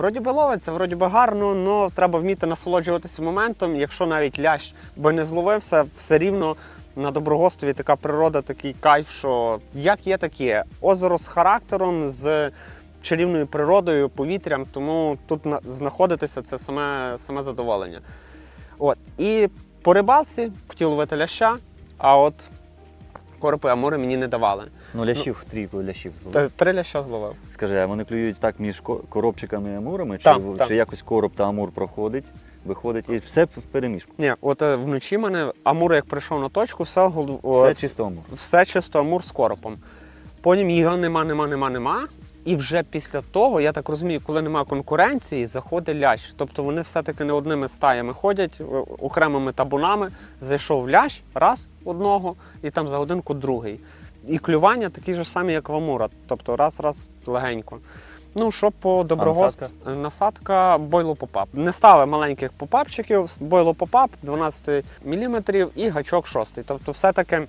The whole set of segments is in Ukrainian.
Вроді би ловиться, вроді би гарно, але треба вміти насолоджуватися моментом. Якщо навіть лящ би не зловився, все рівно на Доброгостові така природа, такий кайф, що як є, так є. Озеро з характером, з чарівною природою, повітрям, тому тут знаходитися це саме, саме задоволення. От. І по рибалці хотів ловити ляща, а от коропи амури мені не давали. Ну, лящів, трійку лящів зловив. Та Три ляща зловив. Скажи, а вони клюють так між ко- коробчиками і амурами? Чи, Так, в- так. чи якось короб та амур проходить, виходить і все в переміжку? Ні, от е, вночі мене Амур, як прийшов на точку, все, все о, чисто амур. все чисто Амур з коропом. Потім його нема, нема, нема, нема. І вже після того, я так розумію, коли немає конкуренції, заходить лящ. Тобто вони все-таки не одними стаями ходять, е, окремими табунами. Зайшов лящ, раз одного, і там за годинку другий. І клювання такі ж самі, як в Амура. Тобто раз-раз легенько. Ну, що по доброгост... насадка? насадка бойло попап. Не ставив маленьких попапчиків, бойло попап 12 мм і гачок 6. Тобто, все-таки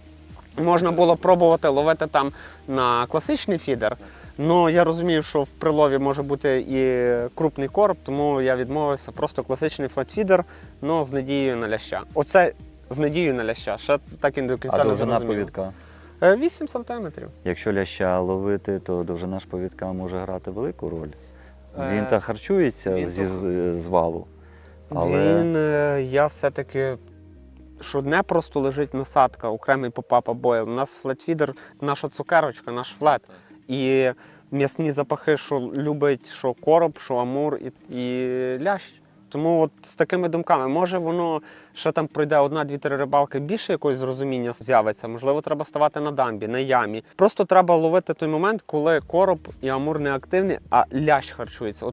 можна було пробувати ловити там на класичний фідер. Ну я розумію, що в прилові може бути і крупний короб, тому я відмовився просто класичний флетфідер, але з надією на ляща. Оце з надією на ляща. Ще так і до кінця А не довжина зрозумів. повідка? Е, 8 сантиметрів. Якщо ляща ловити, то довжина ж повідка може грати велику роль. Е, Він та харчується він зі то- з- звалу. Але- Він, е, я все-таки, що не просто лежить насадка, окремий попапа бойл. У нас флетфідер, наша цукерочка, наш флет. І м'ясні запахи, що любить, що короб, що амур і, і лящ. Тому от з такими думками, може воно ще там пройде одна, дві, три рибалки, більше якогось зрозуміння з'явиться. Можливо, треба ставати на дамбі, на ямі. Просто треба ловити той момент, коли короб і амур не активні, а лящ харчується.